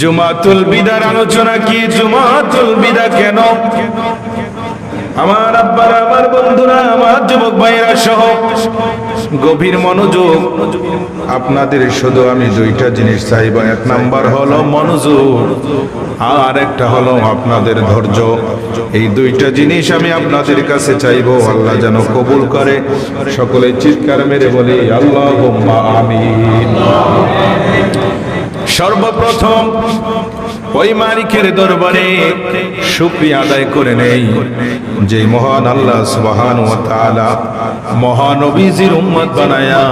জুমাতুল বিদার আলোচনা কি? জুমাতুল বিদা কেন? আমার আব্বারা, আমার বন্ধুরা, আমার যুবক ভাইরা সহ গভীর মনোযোগ আপনাদের শুধু আমি দুইটা জিনিস চাইব। এক নাম্বার হলো মনোযোগ, আর একটা হলো আপনাদের ধৈর্য। এই দুইটা জিনিস আমি আপনাদের কাছে চাইব। আল্লাহ যেন কবুল করে, সকলে চিৎকার মেরে বলি আল্লাহ আমিন। সর্বপ্রথম ওই মালিকের দরবারে শুক্রিয়া আদায় করে নেই যে মহান আল্লাহ সুবহান ওয়া তাআলা মহানবীজির উম্মত বানায়া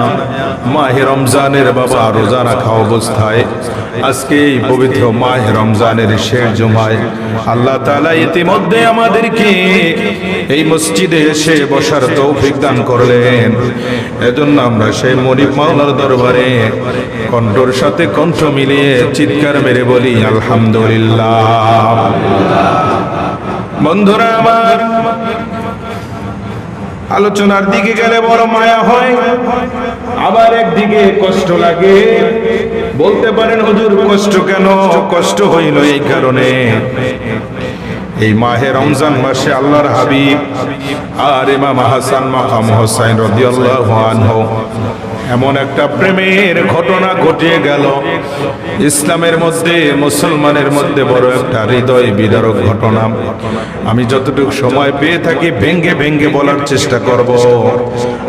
মাহে রমজানের বাবা রোজা রাখা অবস্থায় আজকে এই পবিত্র মাহে রমজানের শেষ জুমায় আল্লাহ তাআলা ইতিমধ্যে আমাদেরকে এই মসজিদে এসে বসার তৌফিক দান করলেন। এজন্য আমরা সেই মনিব মাওলার দরবারে কণ্ঠর সাথে কণ্ঠ মিলিয়ে চিৎকার মেরে বলি, আলহামদুলিল্লাহ। বন্ধুরা আমার, আলোচনার দিকে গেলে বড় মায়া হয়, আবার একদিকে কষ্ট লাগে। বলতে পারেন, হুজুর, কষ্ট কেন? কষ্ট হইল এই কারণে। এই মাহে রমজান মাসে আল্লাহর হাবিব আর ইমাম হাসান মাকাম হোসাইন রাদিয়াল্লাহু আনহু এমন একটা প্রেমের ঘটনা ঘটিয়ে গেল। ইসলামের মধ্যে, মুসলমানের মধ্যে বড় একটা হৃদয় বিদারক ঘটনা। আমি যতটুকু সময় পেয়ে থাকি, ভেঙ্গে ভেঙ্গে বলার চেষ্টা করব।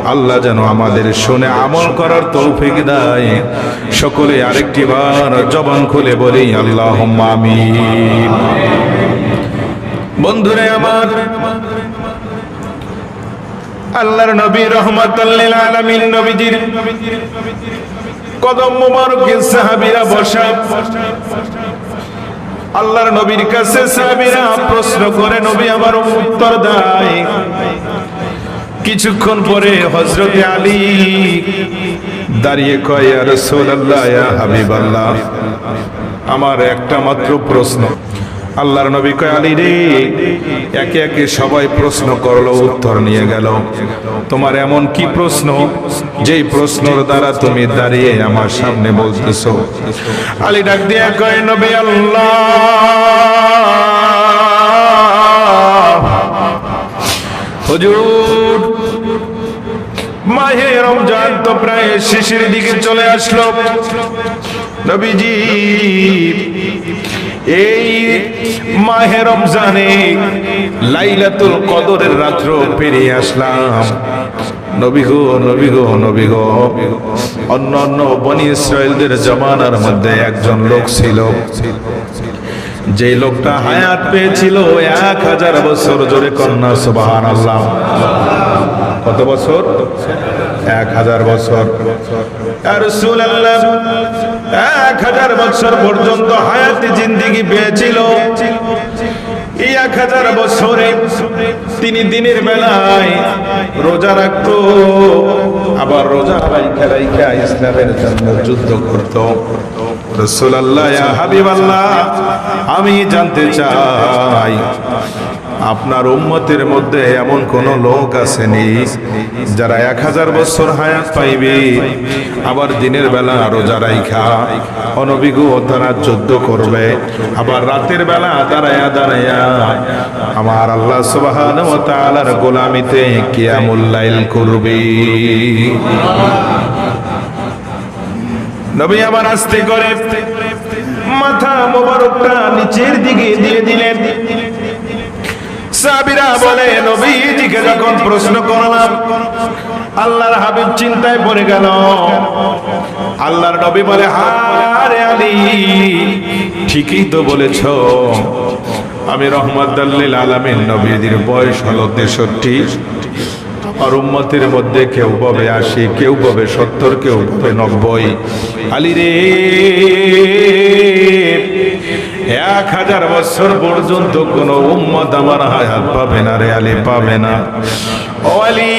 আল্লাহ যেন আমাদের শুনে আমল করার তৌফিক দেয়। সকলে আরেকটি বার জবান খুলে বলি আল্লাহ আমিন। বন্ধুরে আমার আল্লাহর নবী রহমাতাল্লিল আলামিন নবীজির কদম মোবারকে সাহাবীরা বসা, আল্লাহর নবীর কাছে সাহাবীরা প্রশ্ন করে, নবী আমার উত্তর দেয় কিছুক্ষণ পরে হযরত আলী দাঁড়িয়ে কয় রাসূলুল্লাহ, ইয়া হাবিবাল্লাহ, আমার একটা মাত্র প্রশ্ন। আল্লাহর নবী কয়, আলী রে। একে একে সবাই প্রশ্ন করল, উত্তর নিয়ে গেল। তোমার এমন কি প্রশ্ন? যেই প্রশ্নর দ্বারা তুমি দাঁড়িয়ে আমার সামনে বলতেছো। আলী ডাক দিয়ে কয়, নবী আল্লাহ! হুজুর, মাহে রমজান তো প্রায় শিশির দিকে চলে আসলো। নবীজি এই মাহে রমজানে লাইলাতুল কদরের রাত্র পেরিয়ে আসলাম। বনি জমানার মধ্যে একজন লোক ছিল। লোকটা হায়াত পেয়েছিল এক হাজার বছর জোরে কন্যা সুবাহান কত বছর? এক হাজার বছর। আর এক হাজার বছর পর্যন্ত হায়াতি জিন্দিগি পেয়েছিল। এক হাজার বছরে তিনি দিনের বেলায় রোজা রাখতো, আবার রোজা রাইখা রাইখা ইসলামের জন্য যুদ্ধ করত। রসুল্লাহ হাবিবাল্লাহ, আমি জানতে চাই আপনার উম্মতের মধ্যে এমন কোন লোক আসেনি যারা এক হাজার বছর হায়াত পাইবে, আবার দিনের বেলা রোজা রাইখা অনবিজ্ঞ তারা যুদ্ধ করবে, আবার রাতের বেলা দাঁড়ায়া দাঁড়ায়া আমার আল্লাহ তাআলার গোলামিতে কিয়ামুল লাইল করবে। নবী আবার আস্তে করে মাথা মোবারকটা নিচের দিকে দিয়ে দিলেন। সাবিরা বলে, নবীজিকে যখন প্রশ্ন করলাম, আল্লাহর হাবিব চিন্তায় পড়ে গেল। আল্লাহর নবী বলে হারে আলী, ঠিকই তো বলেছ। আমি রহমতুল্লিল আলমিন, নবীজির বয়স হলো তেষট্টি। আর উম্মতের মধ্যে কেউ পাবে আশি, কেউ পাবে সত্তর, কেউ পাবে নব্বই। আলী রে হাজার বছর পর্যন্ত কোন উম্মত আমার হায়াত পাবে না রে আলী, পাবে না। আলী,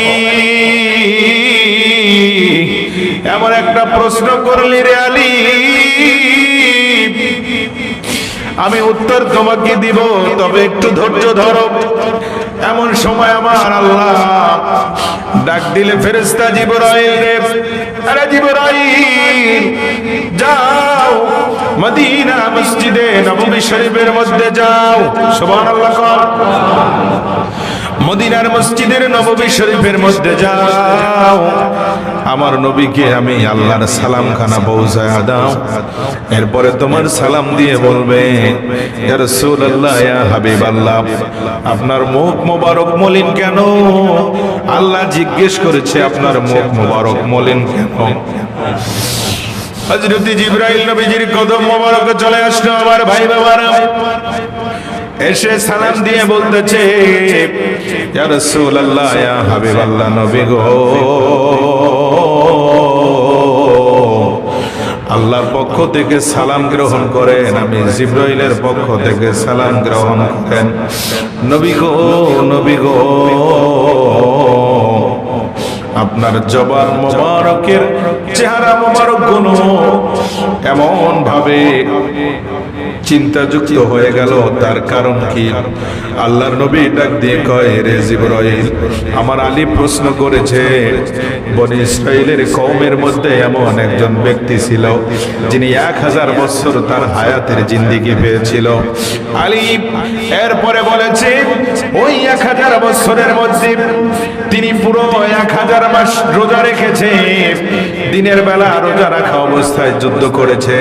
এমন একটা প্রশ্ন করলি রে আলী। আমি উত্তর তোমাকে দিব, তবে একটু ধৈর্য ধরো। এমন সময় আমার আল্লাহ ডাক দিলে ফেরেস্তা জিবরাইল রে যাও। মদিনা মসজিদে নববী শরীফের মধ্যে যাও। সুবহান আল্লাহ মদিনার মসজিদের নববী শরীফের মধ্যে যাও। আমার নবীকে আমি আল্লাহর সালাম খানা পৌঁছায় দাও। এরপরে তোমার সালাম দিয়ে বলবে ইয়া হাবিবাল্লাহ, আপনার মুখ মোবারক মলিন কেন? আল্লাহ জিজ্ঞেস করেছে, আপনার মুখ মোবারক মলিন কেন? হযরত জিবরাইল নবীজির কদম মোবারকে চলে আসলো আমার ভাই বাবারা। এসে সালাম দিয়ে বলতেছে, ইয়া রাসূলুল্লাহ, ইয়া হাবিবাল্লাহ, নবী গো। আল্লাহর পক্ষ থেকে সালাম গ্রহণ করেন, আমি জিব্রাইলের পক্ষ থেকে সালাম গ্রহণ করেন। নবী গো নবী গো, আপনার জবান মোবারকের চেহারা মোবারকগুলো এমন ভাবে চিন্তাযুক্ত হয়ে গেল, তার কারণ কি? আল্লাহর নবী ডাক দিয়ে কয়, রে জিবরাইল, আমার আলী প্রশ্ন করেছে, বনি ইসরাইলের কওমের মধ্যে এমন একজন ব্যক্তি ছিল, যিনি এক হাজার বছর তার হায়াতের জিন্দিগি পেয়েছিল। আলী এরপরে বলেছে, ওই এক হাজার বছরের মধ্যে তিনি পুরো এক হাজার মাস রোজা রেখেছে, দিনের বেলা রোজা রাখা অবস্থায় যুদ্ধ করেছে,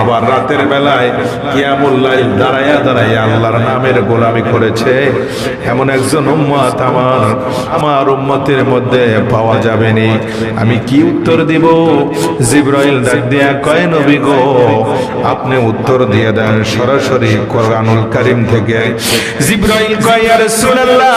আবার রাতের বেলায় কিয়ামুল্লাহ দাঁড়াইয়া দাঁড়াইয়া আল্লাহর নামের গোলামি করেছে। এমন একজন উম্মত আমার আমার উম্মতের মধ্যে পাওয়া যাবে নি। আমি কি উত্তর দিব? জিব্রাইল ডাক দিয়া কয়, নবী গো, আপনি উত্তর দিয়ে দেন সরাসরি কোরআনুল কারিম থেকে। জিব্রাইল কয়, ইয়া রাসূলুল্লাহ